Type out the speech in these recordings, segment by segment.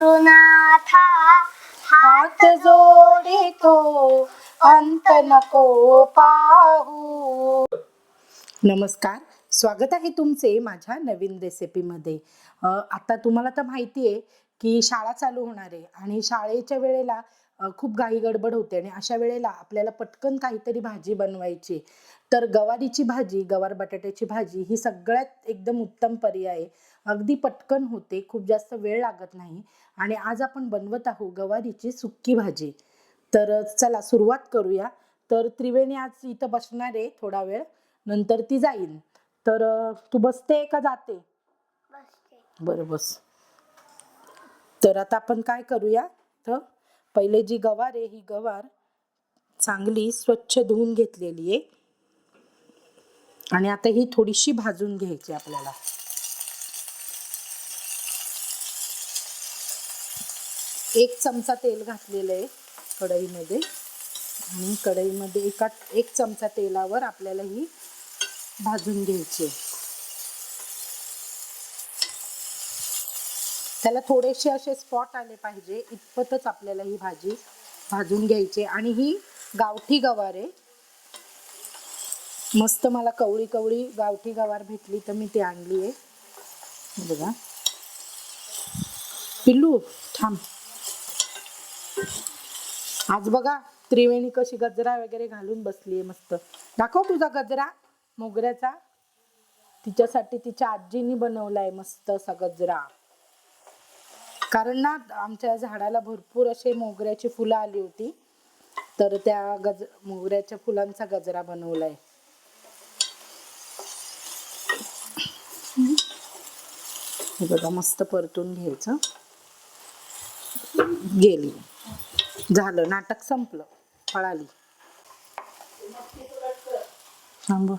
नाथा हात जोडितो अंत नको पाहू. नमस्कार. स्वागत आहे तुमचे माझ्या नवीन रेसिपीमध्ये. आता तुम्हाला तर माहिती आहे की शाळा चालू होणार आहे आणि शाळेच्या वेळेला खूप घाई गडबड होते आणि अशा वेळेला आपल्याला पटकन काहीतरी भाजी बनवायची. तर गवारीची भाजी गवार बटाट्याची भाजी ही सगळ्यात एकदम उत्तम पर्याय. आहे अगदी पटकन होते खूप जास्त वेळ लागत नाही. आणि आज आपण बनवत आहोत गवारीची सुक्की भाजी. तर चला सुरुवात करूया. तर त्रिवेणी आज इथं बसणार आहे थोडा वेळ. नंतर ती जाईल तर तू बसते का जाते? बसते. बरं बस. तर आता आपण काय करूया तर पहिले जी गवार आहे ही गवार चांगली स्वच्छ धुवून घेतलेली आहे. आणि आता ही थोडीशी भाजून घ्यायची आपल्याला एक चमचा तेल घातलेलं आहे कढईमध्ये आणि कढईमध्ये एका एक चमचा तेलावर आपल्याला ही भाजून घ्यायची आहे. त्याला थोडेसे असे स्पॉट आले पाहिजे इतपतच आपल्याला ही भाजी भाजून घ्यायची आहे. आणि ही गावठी गवार आहे मस्त मला कवळी कवळी गावठी गवार भेटली तर मी ती आणली आहे. बघा. पिल्लू थांब. आज बघा त्रिवेणी कशी गजरा वगैरे घालून बसली आहे मस्त. दाखव तुझा गजरा मोगऱ्याचा. तिच्यासाठी तिच्या आजीनी बनवलाय मस्त असा गजरा. कारण ना आमच्या झाडाला भरपूर असे मोगऱ्याची फुलं आली होती. तर त्या गज मोगऱ्याच्या फुलांचा गजरा बनवलाय. हे बघा मस्त परतून घ्यायचं. गेली. झालं नाटक संपलं पळाली. थांब.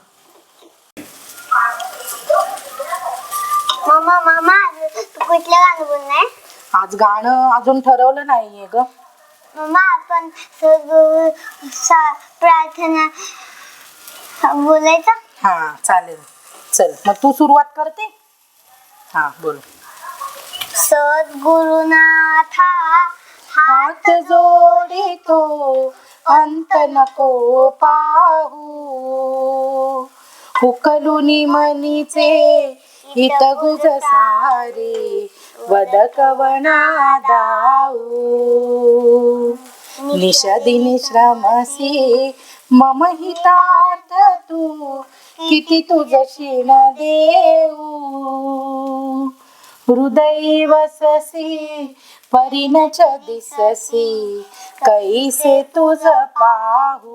मम्मा मामा तू कुठलं गाणं बोलणार आज गाणं अजून ठरवलं नाहीये ग. मम्मा आपण सगळं सा- प्रार्थना बोलायचं? हा चालेल. चल मग तू सुरुवात करते? हा बोल. सद्गुरुनाथा हात जोडितो अंत नको पाहू. उकलुनी मनीचे हित गुज सारे वदकवना दाऊ निषदिनी श्रमसी मम हितार्थ तू किती तुझ शिण देऊ? हृदय वससी परिणच दिससी कैसे तुझ पाहू?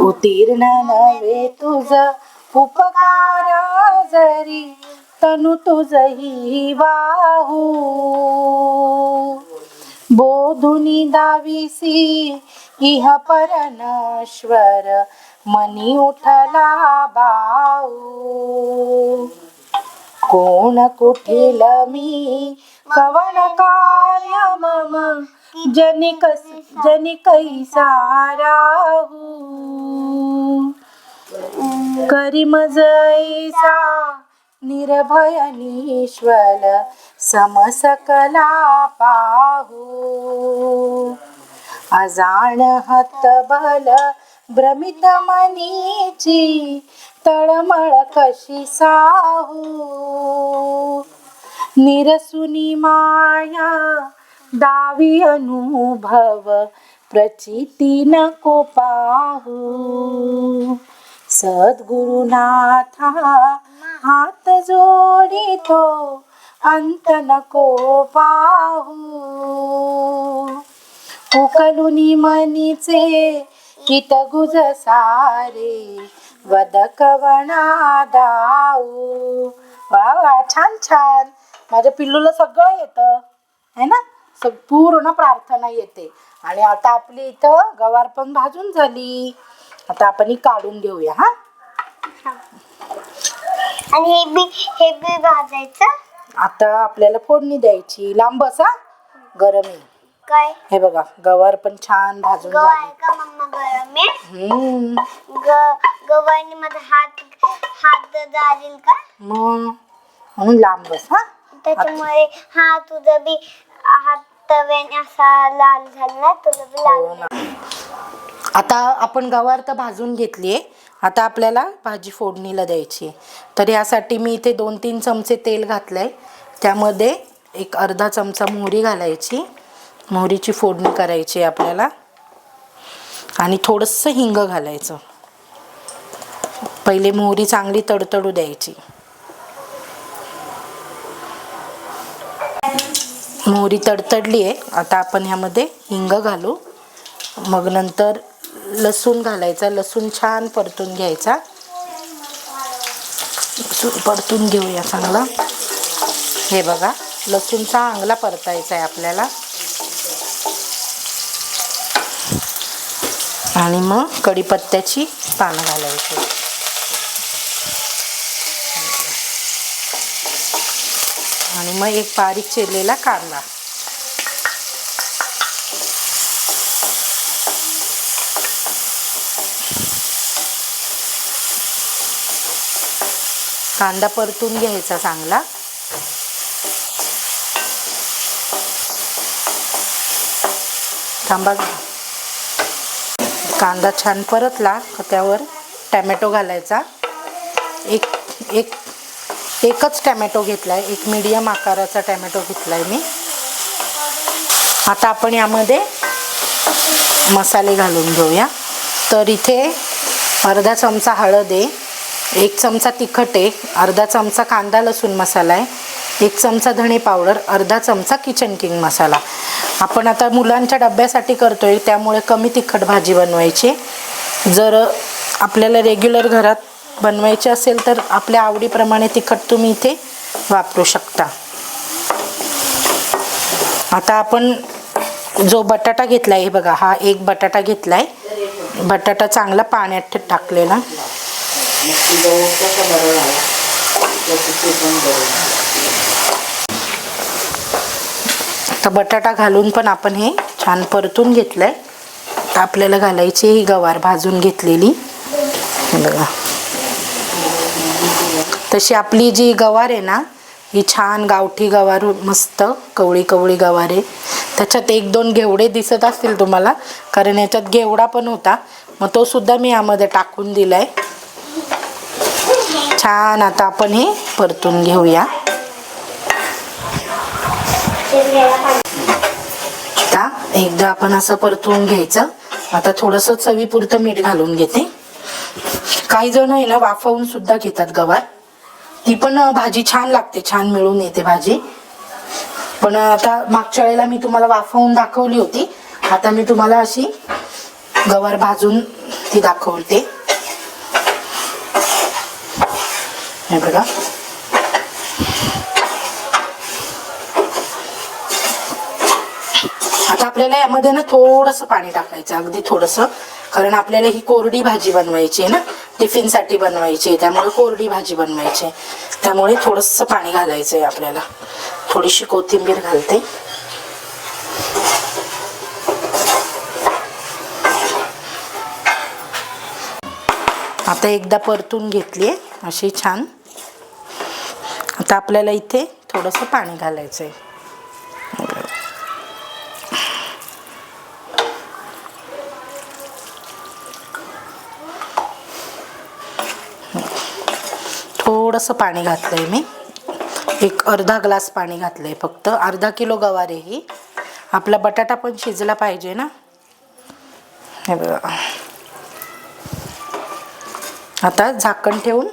उत्तीर्ण नव्हे तुझ उपकार जरी तनु तुझही वाहू. बोधुनी दाविसी इह परनश्वर मनी उठला बाऊ. कोण कुठील मी कवन कार्य मम जनिक जनिकै साराहू करिमजैसा निर्भय निश्वल समसकला पाहू अजाण हतबल भ्रमित मनीची तळमळ कशी साहू. निरसुनी माया दावी अनुभव प्रचिती नको पाहू. सद्गुरुनाथा हात जोडितो अंत नको पाहू. उकलुनी मनीचे हित गुज सारे वदकवणा दाऊ. वा वा छान छान. माझ्या पिल्लूला सगळं येतं है ना? सग पूर्ण प्रार्थना येते. आणि आता आपली इथं गवार पण भाजून झाली. आता आपण ही काढून घेऊया हा. आणि हे बी हे बी भाजायचं. आता आपल्याला फोडणी द्यायची. लांब बसा गरम आहे. काय? हे बघा गवार पण छान भाजून गव झाली. आहे का मम्मा गरम आहे? हम्म. ग गव्हाणी मध्ये हात हात जाईल का? मग म्हणून लांब बस हा? त्याच्यामुळे हा तुझं बी हात तव्याने असा लाल झाला तुझं बी लाल हो ना. आता आपण गवार तर भाजून घेतली आहे आता आपल्याला भाजी फोडणीला द्यायची तर यासाठी मी इथे दोन तीन चमचे तेल घातलं आहे त्यामध्ये एक अर्धा चमचा मोहरी घालायची. मोहरीची फोडणी करायची आहे आपल्याला. आणि थोडंसं हिंग घालायचं. पहिले मोहरी चांगली तडतडू द्यायची. मोहरी तडतडली आहे. आता आपण ह्यामध्ये हिंग घालू. मग नंतर लसूण घालायचा लसूण छान परतून घ्यायचा. लसूण परतून घेऊया चांगला. हे बघा लसूण चांगला परतायचा आहे आपल्याला. आणि मग कढीपत्त्याची पानं घालायची. आणि मग एक बारीक चिरलेला कांदा. कांदा परतून घ्यायचा चांगला. थांबा कांदा छान परतला का त्यावर टॅमॅटो घालायचा. एक एक एकच टॅमॅटो घेतला आहे एक मीडियम आकाराचा टॅमॅटो घेतला आहे मी. आता आपण यामध्ये मसाले घालून घेऊया. तर इथे अर्धा चमचा हळद आहे. एक चमचा तिखट आहे अर्धा चमचा कांदा लसूण मसाला आहे एक चमचा धणे पावडर अर्धा चमचा किचन किंग मसाला. आपण आता मुलांच्या डब्यासाठी करतो आहे त्यामुळे कमी तिखट भाजी बनवायची. जर आपल्याला रेग्युलर घरात बनवायचे असेल तर आपल्या आवडीप्रमाणे तिखट तुम्ही इथे वापरू शकता. आता आपण जो बटाटा घेतला आहे बघा हा एक बटाटा घेतला आहे बटाटा चांगला पाण्यात टाकलेला. आता बटाटा घालून पण आपण हे छान परतून घेतलंय. आता आपल्याला घालायची ही गवार भाजून घेतलेली. बघा. तशी आपली जी गवार आहे ना ही छान गावठी गवार मस्त कवळी कवळी गवार आहे. त्याच्यात एक दोन घेवडे दिसत असतील तुम्हाला कारण याच्यात घेवडा पण होता. मग तो सुद्धा मी यामध्ये टाकून दिलाय. छान आता आपण हे परतून घेऊया. आता एकदा आपण असं परतून घ्यायचं. आता थोडंसं चवीपुरतं मीठ घालून घेते. काही जण आहे ना वाफवून सुद्धा घेतात गवार. ती पण भाजी छान लागते छान मिळून येते भाजी. पण आता मागच्या वेळेला मी तुम्हाला वाफवून दाखवली होती. आता मी तुम्हाला अशी गवार भाजून ती दाखवते. हे बघा. आता आपल्याला यामध्ये ना थोडंसं पाणी टाकायचं अगदी थोडंसं. कारण आपल्याला ही कोरडी भाजी बनवायची आहे ना टिफिनसाठी बनवायची आहे त्यामुळे कोरडी भाजी बनवायची आहे. त्यामुळे थोडंसं पाणी घालायचं आहे आपल्याला. थोडीशी कोथिंबीर घालते. आता एकदा परतून घेतली आहे अशी छान. आता आपल्याला इथे थोडंसं पाणी घालायचं आहे थोडंसं पाणी घातलं आहे मी. एक अर्धा ग्लास पाणी घातलं आहे फक्त. अर्धा किलो गवारे ही. आपला बटाटा पण शिजला पाहिजे ना. हे बघा. आता झाकण ठेवून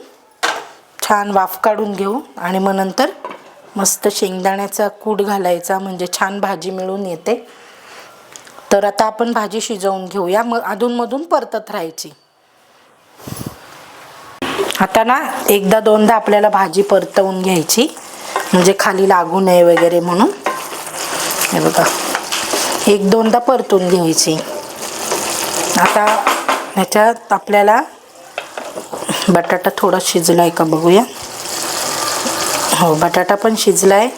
छान वाफ काढून घेऊ आणि मग नंतर मस्त शेंगदाण्याचा कूट घालायचा म्हणजे छान भाजी मिळून येते. तर आता आपण भाजी शिजवून घेऊया. मग अधूनमधून परतत राहायची. आता ना एकदा दोनदा आपल्याला भाजी परतवून घ्यायची. म्हणजे खाली लागू नये वगैरे म्हणून. हे बघा. एक दोनदा परतून घ्यायची. आता ह्याच्यात आपल्याला बटाटा थोडा शिजला आहे का बघूया. हो बटाटा पण शिजला आहे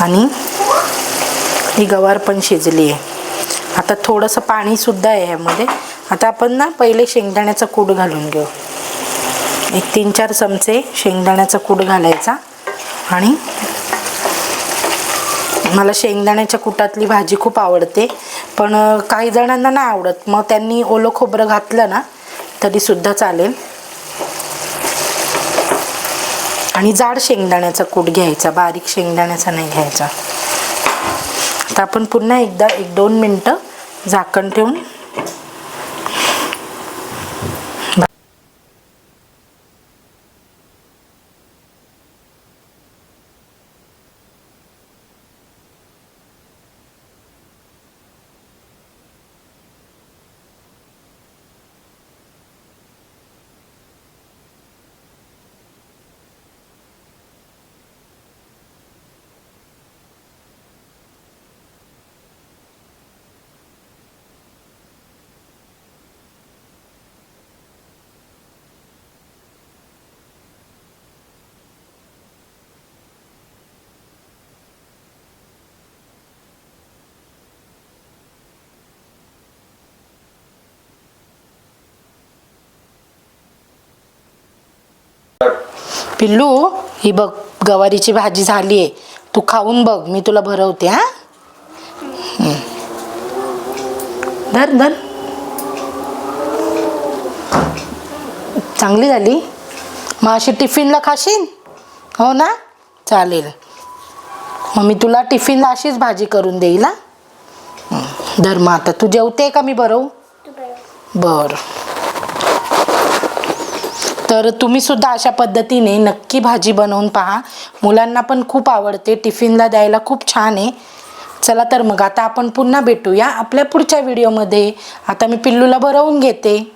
आणि ही गवार पण शिजली आहे. आता थोडंसं पाणीसुद्धा आहे ह्यामध्ये. आता आपण ना पहिले शेंगदाण्याचा कूट घालून घेऊ. एक तीन चार चमचे शेंगदाण्याचा कूट घालायचा. आणि मला शेंगदाण्याच्या कुटातली भाजी खूप आवडते. पण काही जणांना नाही आवडत. मग त्यांनी ओलं खोबरं घातलं ना तरीसुद्धा चालेल. आणि जाड शेंगदाण्याचा कूट घ्यायचा बारीक शेंगदाण्याचा नाही घ्यायचा. आता आपण पुन्हा एकदा एक दोन मिनटं झाकण ठेवून पिल्लू ही बघ गवारीची भाजी झाली आहे. तू खाऊन बघ मी तुला भरवते हा. धर धर. चांगली झाली. मग अशी टिफिनला खाशील हो ना? चालेल. मग मी तुला टिफिनला अशीच भाजी करून देईल हा. धर मग आता. तू जेवते का मी भरवू. बरं. तर तुम्ही सुद्धा अशा पद्धतीने नक्की भाजी बनवून पहा. मुलांना पण खूप आवडते. टिफिनला द्यायला खूप छान आहे. चला तर मग आता आपण पुन्हा भेटूया आपल्या पुढच्या व्हिडिओमध्ये आता मी पिल्लूला भरवून घेते.